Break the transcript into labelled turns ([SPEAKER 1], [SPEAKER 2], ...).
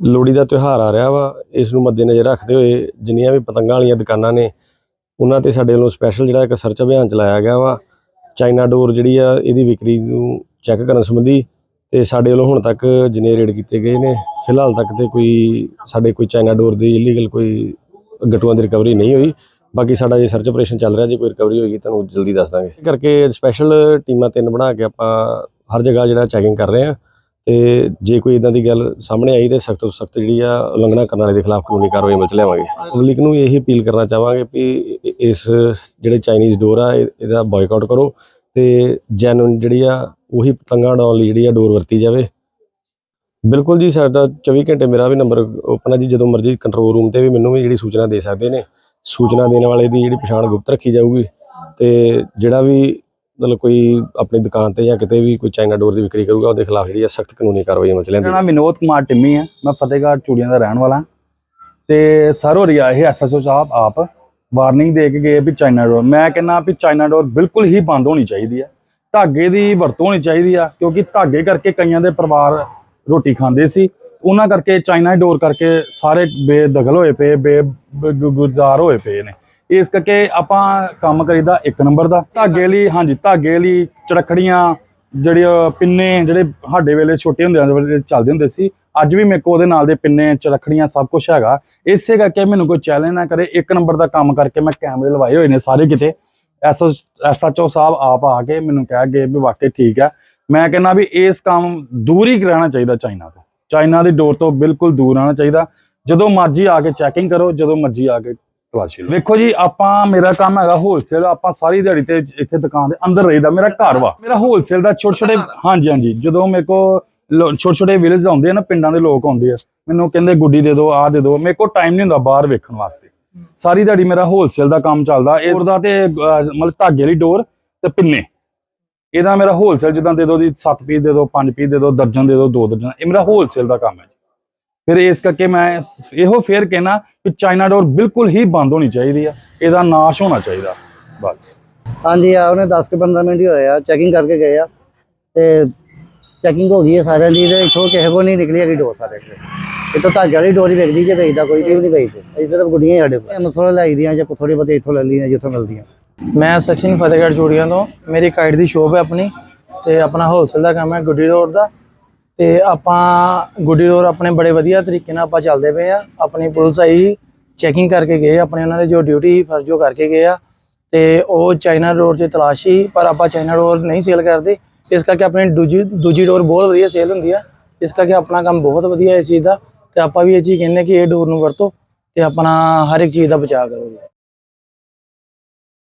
[SPEAKER 1] ਲੋਹੜੀ ਦਾ ਤਿਉਹਾਰ ਆ ਰਿਹਾ ਵਾ, ਇਸ ਨੂੰ ਮੱਦੇਨਜ਼ਰ ਰੱਖਦੇ ਹੋਏ ਜਿੰਨੀਆਂ ਵੀ ਪਤੰਗਾਂ ਵਾਲੀਆਂ ਦੁਕਾਨਾਂ ਨੇ, ਉਹਨਾਂ ਤੇ ਸਾਡੇ ਵੱਲੋਂ ਸਪੈਸ਼ਲ ਜਿਹੜਾ ਇੱਕ ਸਰਚ ਅਭਿਆਨ ਚਲਾਇਆ ਗਿਆ ਵਾ, ਚਾਈਨਾ ਡੋਰ ਜਿਹੜੀ ਆ, ਇਹਦੀ ਵਿਕਰੀ ਨੂੰ ਚੈੱਕ ਕਰਨ ਸੰਬੰਧੀ ਤੇ ਸਾਡੇ ਵੱਲੋਂ ਹੁਣ ਤੱਕ ਜਿੰਨੇ ਰੇਡ ਕੀਤੇ ਗਏ ਨੇ, ਫਿਲਹਾਲ ਤੱਕ ਤੇ ਕੋਈ ਸਾਡੇ ਕੋਈ ਚਾਈਨਾ ਡੋਰ ਦੀ ਇਲੀਗਲ ਕੋਈ ਗੱਟੂਆਂ ਦੀ ਰਿਕਵਰੀ ਨਹੀਂ ਹੋਈ, ਬਾਕੀ ਸਾਡਾ ਜੇ ਸਰਚ ਆਪਰੇਸ਼ਨ ਚੱਲ ਰਿਹਾ, ਜੇ ਕੋਈ ਰਿਕਵਰੀ ਹੋਏਗੀ ਤੁਹਾਨੂੰ ਜਲਦੀ ਦੱਸ ਦਾਂਗੇ। ਇਸ ਕਰਕੇ ਸਪੈਸ਼ਲ ਟੀਮਾਂ ਤਿੰਨ ਬਣਾ ਕੇ ਆਪਾਂ ਹਰ ਜਗ੍ਹਾ ਜਿਹੜਾ ਚੈਕਿੰਗ ਕਰ ਰਹੇ ਆ ਤੇ ਜੇ ਕੋਈ ਇਦਾਂ ਦੀ ਗੱਲ ਸਾਹਮਣੇ ਆਈ ਤੇ ਸਖਤ ਤੋਂ ਸਖਤ ਜਿਹੜੀ ਆ ਉਲੰਘਣਾ ਕਰਨ ਵਾਲੇ ਦੇ ਖਿਲਾਫ ਕਾਨੂੰਨੀ ਕਾਰਵਾਈ ਅਮਲ ਚ ਲਿਆਵਾਂਗੇ। ਪਬਲਿਕ ਨੂੰ ਇਹੀ ਅਪੀਲ ਕਰਨਾ ਚਾਹਾਂਗੇ ਵੀ ਇਸ ਜਿਹੜੇ ਚਾਈਨੀਜ਼ ਡੋਰ ਆ, ਇਹ- ਇਹਦਾ ਬਾਇਕਾਟ ਕਰੋ ਤੇ ਜੈਨੂਨ ਜਿਹੜੀ ਆ ਉਹੀ ਪਤੰਗਾਂ ਉਡਾਉਣ ਲਈ ਜਿਹੜੀ ਆ ਡੋਰ ਵਰਤੀ ਜਾਵੇ। ਬਿਲਕੁਲ ਜੀ, ਸਾਡਾ 24 ਘੰਟੇ ਮੇਰਾ ਵੀ ਨੰਬਰ ਓਪਨ ਆ ਜੀ, ਜਦੋਂ ਮਰਜ਼ੀ ਕੰਟਰੋਲ ਰੂਮ ਤੇ ਵੀ ਮੈਨੂੰ ਵੀ ਜਿਹੜੀ ਸੂਚਨਾ ਦੇ ਸਕਦੇ ਨੇ। ਸੂਚਨਾ ਦੇਣ ਵਾਲੇ ਦੀ ਜਿਹੜੀ ਪਛਾਣ ਗੁਪਤ ਰੱਖੀ ਜਾਊਗੀ ਤੇ ਜਿਹੜਾ ਵੀ ਮਤਲਬ ਕੋਈ ਆਪਣੀ ਦੁਕਾਨ ਤੇ ਜਾਂ ਕਿਤੇ ਵੀ ਕੋਈ ਚਾਈਨਾ ਡੋਰ ਦੀ ਵਿਕਰੀ ਕਰੂਗਾ ਉਹਦੇ ਖਿਲਾਫ ਜਿਹੜੀ ਸਖਤ ਕਾਨੂੰਨੀ ਕਾਰਵਾਈ ਅਮਲ ਚ
[SPEAKER 2] ਮੇਰਾ
[SPEAKER 1] ਲੈਂਦੀ
[SPEAKER 2] ਨਾਮ ਵਿਨੋਦ ਕੁਮਾਰ ਟਿੰਮੀ ਹੈ ਮੈਂ ਫਤਿਹਗੜ੍ਹ ਚੂੜੀਆਂ ਦਾ ਰਹਿਣ ਵਾਲਾ। ਤੇ ਸਰ ਹੋ ਰਿਹਾ ਇਹ ਐਸਐਚਓ ਸਾਹਿਬ ਆਪ ਵਾਰਨਿੰਗ ਦੇ ਕੇ ਗਏ ਵੀ ਚਾਈਨਾ ਡੋਰ। ਮੈਂ ਕਹਿੰਦਾ ਵੀ ਚਾਈਨਾ ਡੋਰ ਬਿਲਕੁਲ ਹੀ ਬੰਦ ਹੋਣੀ ਚਾਹੀਦੀ ਹੈ ਧਾਗੇ ਦੀ ਵਰਤੋਂ ਹੋਣੀ ਚਾਹੀਦੀ ਆ ਕਿਉਂਕਿ ਧਾਗੇ ਕਰਕੇ ਕਈਆਂ ਦੇ ਪਰਿਵਾਰ ਰੋਟੀ ਖਾਂਦੇ ਸੀ। ਉਹਨਾਂ ਕਰਕੇ ਚਾਈਨਾ ਡੋਰ ਕਰਕੇ ਸਾਰੇ ਬੇਦਖਲ ਹੋਏ ਪਏ ਬੇ ਬ- ਗੁ- ਗੁਜ਼ਾਰ ਹੋਏ ਪਏ ਨੇ। ਇਸ ਕਰਕੇ ਆਪਾਂ ਕੰਮ ਕਰੀਦਾ ਇੱਕ ਨੰਬਰ ਦਾ। ਧਾਗੇ ਲਈ ਹਾਂਜੀ, ਧਾਗੇ ਲਈ ਚੜਖੜੀਆਂ, ਜਿਹੜੇ ਪਿੰਨੇ, ਜਿਹੜੇ ਸਾਡੇ ਵੇਲੇ ਛੋਟੇ ਹੁੰਦੇ ਵੇਲੇ ਚੱਲਦੇ ਹੁੰਦੇ ਸੀ, ਅੱਜ ਵੀ ਮੇਰੇ ਕੋਲ ਉਹਦੇ ਨਾਲ ਦੇ ਪਿੰਨੇ ਚਰਖੜੀਆਂ ਸਭ ਕੁਝ ਹੈਗਾ। ਇਸੇ ਕਰਕੇ ਮੈਨੂੰ ਕੋਈ ਚੈਲੰਜ ਨਾ ਕਰੇ, ਇੱਕ ਨੰਬਰ ਦਾ ਕੰਮ ਕਰਕੇ ਮੈਂ ਕੈਮਰੇ ਲਵਾਏ ਹੋਏ ਨੇ ਸਾਰੇ ਕਿਤੇ। ਐਸਓ ਐਸਐਚਓ ਸਾਹਿਬ ਆਪ ਆ ਕੇ ਮੈਨੂੰ ਕਹਿ ਗਏ ਵੀ ਵਾਕਈ ਠੀਕ ਹੈ। ਮੈਂ ਕਹਿੰਦਾ ਵੀ ਇਸ ਕੰਮ ਦੂਰ ਹੀ ਰਹਿਣਾ ਚਾਹੀਦਾ ਚਾਈਨਾ ਤੋਂ। ਚਾਈਨਾ ਦੀ ਡੋਰ ਤੋਂ ਬਿਲਕੁਲ ਦੂਰ ਰਹਿਣਾ ਚਾਹੀਦਾ। ਜਦੋਂ ਮਰਜ਼ੀ ਆ ਕੇ ਚੈਕਿੰਗ ਕਰੋ, ਜਦੋਂ ਮਰਜ਼ੀ ਆ ਕੇ ਤਲਾਸ਼ੀ ਲਓ ਵੇਖੋ ਜੀ ਆਪਾਂ ਮੇਰਾ ਕੰਮ ਹੈਗਾ ਹੋਲਸੇਲ ਆਪਾਂ ਸਾਰੀ ਦਿਹਾੜੀ ਤੇ ਇੱਥੇ ਦੁਕਾਨ ਦੇ ਅੰਦਰ ਰਹੀਦਾ ਮੇਰਾ ਘਰ ਵਾ। ਮੇਰਾ ਹੋਲਸੇਲ ਦਾ ਛੋਟੇ ਛੋਟੇ ਹਾਂਜੀ ਹਾਂਜੀ ਜਦੋਂ ਮੇਰੇ ਕੋ ਛੋਟੇ ਛੋਟੇ ਵਿਲੇਜ ਆਉਂਦੇ ਆ ਨਾ ਪਿੰਡਾਂ ਦੇ ਲੋਕ ਆਉਂਦੇ ਆ ਮੈਨੂੰ ਕਹਿੰਦੇ ਗੁੱਡੀ ਦੇ ਦਿਓ ਆਹ ਦੇ ਦਿਓ ਮੇਰੇ ਕੋਲ ਟਾਈਮ ਨਹੀਂ ਹੁੰਦਾ ਬਾਹਰ ਵੇਖਣ ਵਾਸਤੇ। ਸਾਰੀ ਦਿਹਾੜੀ ਮੇਰਾ ਹੋਲਸੇਲ ਦਾ ਕੰਮ ਚੱਲਦਾ ਇਹ ਦਾ ਤੇ ਮਤਲਬ ਧਾਗੇ ਵਾਲੀ ਡੋਰ ਤੇ ਪਿੰਨੇ। ਇਹਦਾ ਮੇਰਾ ਹੋਲਸੇਲ ਜਿੱਦਾਂ ਦੇ ਦਿਓ ਦੀ 7 ਪੀਸ ਦੇ ਦਿਓ 5 ਪੀਸ ਦੇ ਦਿਓ ਦਰਜਨ ਦੇ ਦਿਓ 2 ਦਰਜਨ ਇਹ ਮੇਰਾ ਹੋਲਸੇਲ ਦਾ ਕੰਮ ਹੈ ਜੀ। ਫਿਰ ਇਸ ਕਰਕੇ ਮੈਂ ਇਹੋ ਫੇਰ ਕਹਿਣਾ ਕਿ ਚਾਈਨਾ ਡੋਰ ਬਿਲਕੁਲ ਹੀ ਬੰਦ ਹੋਣੀ ਚਾਹੀਦੀ ਆ ਇਹਦਾ ਨਾਸ਼ ਹੋਣਾ ਚਾਹੀਦਾ ਬਸ।
[SPEAKER 3] ਹਾਂਜੀ ਆ ਉਹਨੇ 10 ਕਿ 15 ਮਿੰਟ ਹੀ ਹੋਏ ਆ ਚੈਕਿੰਗ ਕਰਕੇ ਗਏ ਆ ਤੇ ਚੈਕਿੰਗ ਹੋ ਗਈ ਹੈ ਸਾਰਿਆਂ ਦੀ ਤੇ ਇੱਥੋਂ ਕਿਸੇ ਕੋ ਨਹੀਂ ਨਿਕਲੀ ਹੈਗੀ ਡੋਰ ਸਾਰੇ ਕੋਲ। ਇੱਥੋਂ ਧਾਗੇ ਵਾਲੀ ਡੋਰ ਹੀ ਵੇਚਦੀ ਜੇ ਵੇਚਦਾ ਕੋਈ ਤੇ ਵੀ ਨਹੀਂ ਵੇਚਦੇ। ਅਸੀਂ ਸਿਰਫ ਗੁੱਡੀਆਂ ਹੀ ਸਾਡੇ ਕੋਲ। ਮਸਲੇ ਲਾਈ ਦੀਆਂ ਜਾਂ ਥੋੜੀ ਬਹੁਤੀ ਇੱਥੋਂ ਲੈ ਲਈਆਂ ਜਿੱਥੋਂ ਮਿਲਦੀਆਂ।
[SPEAKER 4] ਮੈਂ ਸਚਿਨ ਫਤਿਹਗੜ੍ਹ ਚੂੜੀਆਂ ਤੋਂ। ਮੇਰੀ ਕਾਈਟ ਦੀ ਸ਼ੋਪ ਹੈ ਆਪਣੀ ਤੇ ਆਪਣਾ ਹੋਲਸੇਲ ਦਾ ਕੰਮ ਹੈ ਗੁੱਡੀ ਰੋਡ ਦਾ। ਤੇ ਆਪਾਂ ਗੁੱਡੀ ਰੋਡ ਆਪਣੇ ਬੜੇ ਵਧੀਆ ਤਰੀਕੇ ਨਾਲ ਆਪਾਂ ਚੱਲਦੇ ਪਏ ਆ। ਆਪਣੀ ਪੁਲਿਸ ਆਈ ਚੈਕਿੰਗ ਕਰਕੇ ਗਏ, ਆਪਣੇ ਉਹਨਾਂ ਦੇ ਜੋ ਡਿਊਟੀ ਫਰਜ਼ ਫਰਜ਼ੋ ਕਰਕੇ ਗਏ ਆ। ਤੇ ਉਹ ਚਾਈਨਾ ਡੋਰ 'ਚ ਤਲਾਸ਼ੀ ਪਰ ਆਪਾਂ ਚਾਈਨਾ ਡੋਰ ਨਹੀਂ ਸੇਲ ਕਰਦੇ। ਇਸ ਕਰਕੇ ਆਪਣੀ ਦੂਜੀ ਦੂਜੀ ਡੋਰ ਬਹੁਤ ਵਧੀਆ ਸੇਲ ਹੁੰਦੀ ਆ। ਇਸ ਕਰਕੇ ਆਪਣਾ ਕੰਮ ਬਹੁਤ ਵਧੀਆ ਇਸ ਚੀਜ਼ ਦਾ। ਤੇ ਆਪਾਂ ਵੀ ਇਹ ਚੀਜ਼ ਕਹਿੰਦੇ ਕਿ ਇਹ ਡੋਰ ਨੂੰ ਵਰਤੋ ਤੇ ਆਪਣਾ ਹਰ ਇੱਕ ਚੀਜ਼ ਦਾ ਬਚਾਅ ਕਰੋ।